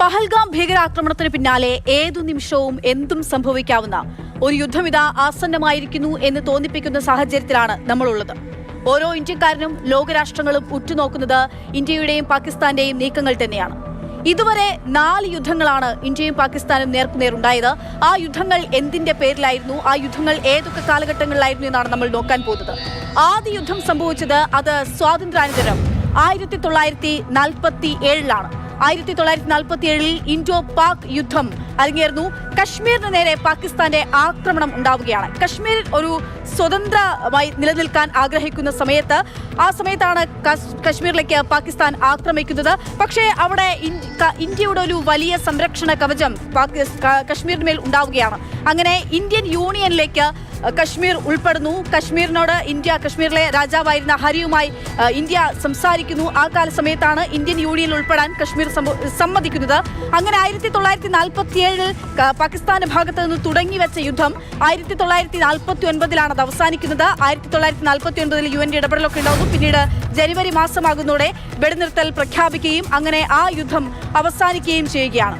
പഹൽഗാം ഭീകരാക്രമണത്തിന് പിന്നാലെ ഏതു നിമിഷവും എന്തും സംഭവിക്കാവുന്ന ഒരു യുദ്ധം ഇതാ ആസന്നമായിരിക്കുന്നു എന്ന് തോന്നിപ്പിക്കുന്ന സാഹചര്യത്തിലാണ് നമ്മളുള്ളത്. ഓരോ ഇന്ത്യക്കാരനും ലോകരാഷ്ട്രങ്ങളും ഉറ്റുനോക്കുന്നത് ഇന്ത്യയുടെയും പാകിസ്ഥാന്റെയും നീക്കങ്ങൾ തന്നെയാണ്. ഇതുവരെ നാല് യുദ്ധങ്ങളാണ് ഇന്ത്യയും പാകിസ്ഥാനും നേർക്കുനേറുണ്ടായത് ആ യുദ്ധങ്ങൾ എന്തിന്റെ പേരിലായിരുന്നു? ആ യുദ്ധങ്ങൾ ഏതൊക്കെ കാലഘട്ടങ്ങളിലായിരുന്നു എന്നാണ് നമ്മൾ നോക്കാൻ പോകുന്നത്. ആദ്യ യുദ്ധം സംഭവിച്ചത് അത് സ്വാതന്ത്ര്യാനന്തരം ആയിരത്തി തൊള്ളായിരത്തി നാൽപ്പത്തി ഏഴിലാണ്. ആയിരത്തി തൊള്ളായിരത്തി നാൽപ്പത്തി ഏഴിൽ ഇൻഡോ പാക് യുദ്ധം അരങ്ങേറുന്നു. കശ്മീരിന് നേരെ പാകിസ്ഥാന്റെ ആക്രമണം ഉണ്ടാവുകയാണ്. കശ്മീരിൽ ഒരു സ്വതന്ത്രമായി നിലനിൽക്കാൻ ആഗ്രഹിക്കുന്ന സമയത്ത് ആ സമയത്താണ് കശ്മീരിലേക്ക് പാകിസ്ഥാൻ ആക്രമിക്കുന്നത്. പക്ഷേ അവിടെ ഇന്ത്യയുടെ ഒരു വലിയ സംരക്ഷണ കവചം കശ്മീരിന് മേൽ ഉണ്ടാവുകയാണ്. അങ്ങനെ ഇന്ത്യൻ യൂണിയനിലേക്ക് കശ്മീർ ഉൾപ്പെടുന്നു. കശ്മീരിനോട് ഇന്ത്യ കശ്മീരിലെ രാജാവായിരുന്ന ഹരിയുമായി ഇന്ത്യ സംസാരിക്കുന്നു. ആ കാല സമയത്താണ് ഇന്ത്യൻ യൂണിയനിൽ ഉൾപ്പെടാൻ കശ്മീർ സമ്മ- സമ്മതിക്കുന്നത്. അങ്ങനെ ആയിരത്തി തൊള്ളായിരത്തി നാൽപ്പത്തി ഏഴിൽ പാകിസ്ഥാന്റെ ഭാഗത്ത് നിന്ന് തുടങ്ങി വെച്ച യുദ്ധം ആയിരത്തി തൊള്ളായിരത്തി നാൽപ്പത്തി ഒൻപതിലാണ് അത് അവസാനിക്കുന്നത്. ആയിരത്തി തൊള്ളായിരത്തി നാൽപ്പത്തി ഒൻപതിൽ യു എന്റെ ഇടപെടലൊക്കെ ഉണ്ടാകുന്നു. പിന്നീട് ജനുവരി മാസമാകുന്നതോടെ വെടിനിർത്തൽ പ്രഖ്യാപിക്കുകയും അങ്ങനെ ആ യുദ്ധം അവസാനിക്കുകയും ചെയ്യുകയാണ്.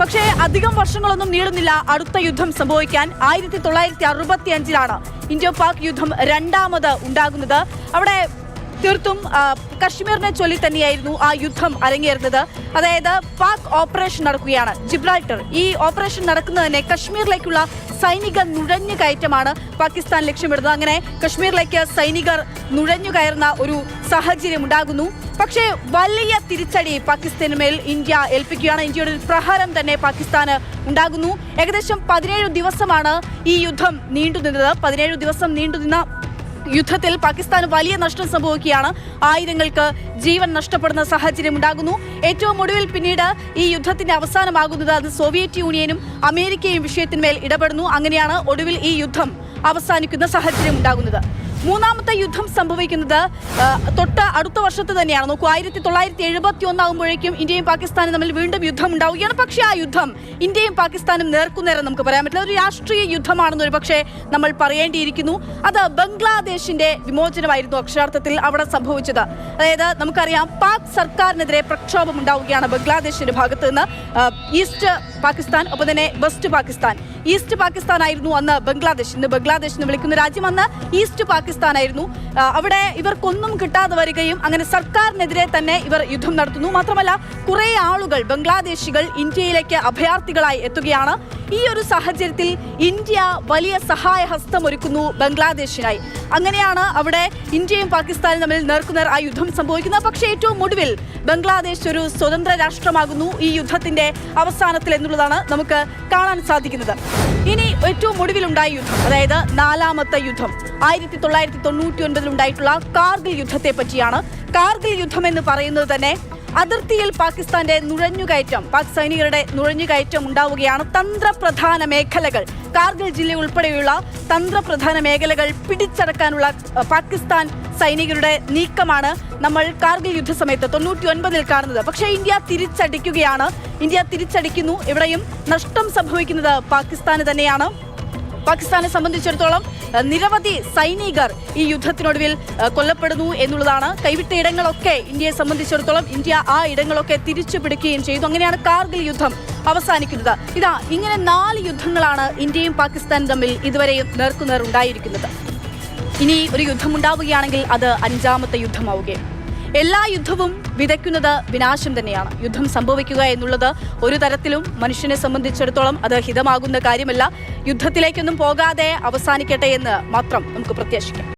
പക്ഷേ അധികം വർഷങ്ങളൊന്നും നീളുന്നില്ല അടുത്ത യുദ്ധം സംഭവിക്കാൻ. ആയിരത്തി തൊള്ളായിരത്തി അറുപത്തി അഞ്ചിലാണ് ഇന്ത്യ പാക് യുദ്ധം രണ്ടാമത് ഉണ്ടാകുന്നത്. അവിടെ തീർത്തും കശ്മീരിനെ ചൊല്ലി തന്നെയായിരുന്നു ആ യുദ്ധം അരങ്ങേറുന്നത്. അതായത് പാക് ഓപ്പറേഷൻ നടക്കുകയാണ്. ജിബ്രാൾട്ടർ ഈ ഓപ്പറേഷൻ നടക്കുന്നത് തന്നെ കശ്മീരിലേക്കുള്ള സൈനിക നുഴഞ്ഞു കയറ്റമാണ് പാകിസ്ഥാൻ ലക്ഷ്യമിടുന്നത്. അങ്ങനെ കശ്മീരിലേക്ക് സൈനികർ നുഴഞ്ഞു കയറുന്ന ഒരു സാഹചര്യം ഉണ്ടാകുന്നു. പക്ഷേ വലിയ തിരിച്ചടി പാകിസ്ഥാന് മേൽ ഇന്ത്യ ഏൽപ്പിക്കുകയാണ്. ഇന്ത്യയുടെ ഒരു പ്രഹരം തന്നെ പാകിസ്ഥാന് ഉണ്ടാകുന്നു. ഏകദേശം പതിനേഴ് ദിവസമാണ് ഈ യുദ്ധം നീണ്ടുനിന്നത്. പതിനേഴ് ദിവസം നീണ്ടുനിന്ന യുദ്ധത്തിൽ പാകിസ്ഥാന് വലിയ നഷ്ടം സംഭവിക്കുകയാണ്. ആയിരങ്ങൾക്ക് ജീവൻ നഷ്ടപ്പെടുന്ന സാഹചര്യം ഉണ്ടാകുന്നു. ഏറ്റവും ഒടുവിൽ പിന്നീട് ഈ യുദ്ധത്തിന്റെ അവസാനമാകുന്നത് അത് സോവിയറ്റ് യൂണിയനും അമേരിക്കയും വിഷയത്തിന്മേൽ ഇടപെടുന്നു. അങ്ങനെയാണ് ഒടുവിൽ ഈ യുദ്ധം അവസാനിക്കുന്ന സാഹചര്യം ഉണ്ടാകുന്നത്. മൂന്നാമത്തെ യുദ്ധം സംഭവിക്കുന്നത് തൊട്ട് അടുത്ത വർഷത്തെ തന്നെയാണ്. നോക്കൂ ആയിരത്തി തൊള്ളായിരത്തി എഴുപത്തി ഒന്നാകുമ്പോഴേക്കും ഇന്ത്യയും പാകിസ്ഥാനും തമ്മിൽ വീണ്ടും യുദ്ധം ഉണ്ടാവുകയാണ് പക്ഷേ ആ യുദ്ധം ഇന്ത്യയും പാകിസ്ഥാനും നേർക്കുനേരം നമുക്ക് പറയാൻ പറ്റില്ല. ഒരു രാഷ്ട്രീയ യുദ്ധമാണെന്ന് ഒരു പക്ഷേ നമ്മൾ പറയേണ്ടിയിരിക്കുന്നു. അത് ബംഗ്ലാദേശിന്റെ വിമോചനമായിരുന്നു അക്ഷരാർത്ഥത്തിൽ അവിടെ സംഭവിച്ചത്. അതായത് നമുക്കറിയാം പാക് സർക്കാരിനെതിരെ പ്രക്ഷോഭം ഉണ്ടാവുകയാണ് ബംഗ്ലാദേശിന്റെ ഭാഗത്ത് നിന്ന് ഈസ്റ്റ് പാകിസ്ഥാൻ ഒപ്പം തന്നെ വെസ്റ്റ് പാകിസ്ഥാൻ. ഈസ്റ്റ് പാകിസ്ഥാൻ ആയിരുന്നു അന്ന് ബംഗ്ലാദേശ്. ഇന്ന് ബംഗ്ലാദേശ് എന്ന് വിളിക്കുന്ന രാജ്യം അന്ന് ഈസ്റ്റ് പാകിസ്ഥാൻ ആയിരുന്നു അവിടെ ഇവർക്കൊന്നും കിട്ടാതെ വരികയും അങ്ങനെ സർക്കാരിനെതിരെ തന്നെ ഇവർ യുദ്ധം നടത്തുന്നു. മാത്രമല്ല കുറേ ആളുകൾ ബംഗ്ലാദേശികൾ ഇന്ത്യയിലേക്ക് അഭയാർത്ഥികളായി എത്തുകയാണ്. ഈ ഒരു സാഹചര്യത്തിൽ ഇന്ത്യ വലിയ സഹായ ഹസ്തം ഒരുക്കുന്നു ബംഗ്ലാദേശിനായി. അങ്ങനെയാണ് അവിടെ ഇന്ത്യയും പാകിസ്ഥാനും തമ്മിൽ നേർക്കുനേർ ആ യുദ്ധം സംഭവിക്കുന്നത്. പക്ഷേ ഏറ്റവും ഒടുവിൽ ബംഗ്ലാദേശ് ഒരു സ്വതന്ത്ര രാഷ്ട്രമാകുന്നു ഈ യുദ്ധത്തിന്റെ അവസാനത്തിൽ എന്നുള്ളതാണ് നമുക്ക് കാണാൻ സാധിക്കുന്നത്. ഇനി ഏറ്റവും ഒടുവിലുണ്ടായ യുദ്ധം അതായത് നാലാമത്തെ യുദ്ധം. ആയിരത്തി തൊള്ളായിരത്തി തൊണ്ണൂറ്റി ഒൻപതിൽ ഉണ്ടായിട്ടുള്ള കാർഗിൽ യുദ്ധത്തെ പറ്റിയാണ് കാർഗിൽ യുദ്ധം എന്ന് പറയുന്നത് തന്നെ അതിർത്തിയിൽ പാകിസ്ഥാന്റെ നുഴഞ്ഞുകയറ്റം പാക് സൈനികരുടെ നുഴഞ്ഞുകയറ്റം ഉണ്ടാവുകയാണ് തന്ത്രപ്രധാന മേഖലകൾ. കാർഗിൽ ജില്ല ഉൾപ്പെടെയുള്ള തന്ത്രപ്രധാന മേഖലകൾ പിടിച്ചടക്കാനുള്ള പാകിസ്ഥാൻ സൈനികരുടെ നീക്കമാണ് നമ്മൾ കാർഗിൽ യുദ്ധസമയത്ത് തൊണ്ണൂറ്റി ഒൻപതിൽ കാണുന്നത്. പക്ഷേ ഇന്ത്യ തിരിച്ചടിക്കുകയാണ്. ഇന്ത്യ തിരിച്ചടിക്കുന്നു. ഇവിടെയും നഷ്ടം സംഭവിക്കുന്നത് പാകിസ്ഥാന് തന്നെയാണ്. പാകിസ്ഥാനെ സംബന്ധിച്ചിടത്തോളം നിരവധി സൈനികർ ഈ യുദ്ധത്തിനൊടുവിൽ കൊല്ലപ്പെടുന്നു എന്നുള്ളതാണ്. കൈവിട്ട ഇടങ്ങളൊക്കെ ഇന്ത്യയെ സംബന്ധിച്ചിടത്തോളം ഇന്ത്യ ആ ഇടങ്ങളൊക്കെ തിരിച്ചു പിടിക്കുകയും ചെയ്തു. അങ്ങനെയാണ് കാർഗിൽ യുദ്ധം അവസാനിക്കുന്നത്. ഇതാ ഇങ്ങനെ നാല് യുദ്ധങ്ങളാണ് ഇന്ത്യയും പാകിസ്ഥാനും തമ്മിൽ ഇതുവരെയും നേർക്കുനേർ ഉണ്ടായിരിക്കുന്നത്. ഇനി ഒരു യുദ്ധം ഉണ്ടാവുകയാണെങ്കിൽ അത് അഞ്ചാമത്തെ യുദ്ധമാവുകയും എല്ലാ യുദ്ധവും വിതയ്ക്കുന്നത് വിനാശം തന്നെയാണ്. യുദ്ധം സംഭവിക്കുക എന്നുള്ളത് ഒരു തരത്തിലും മനുഷ്യനെ സംബന്ധിച്ചിടത്തോളം അത് ഹിതമാകുന്ന കാര്യമല്ല. യുദ്ധത്തിലേക്കൊന്നും പോകാതെ അവസാനിക്കട്ടെ എന്ന് മാത്രം നമുക്ക് പ്രത്യാശിക്കാം.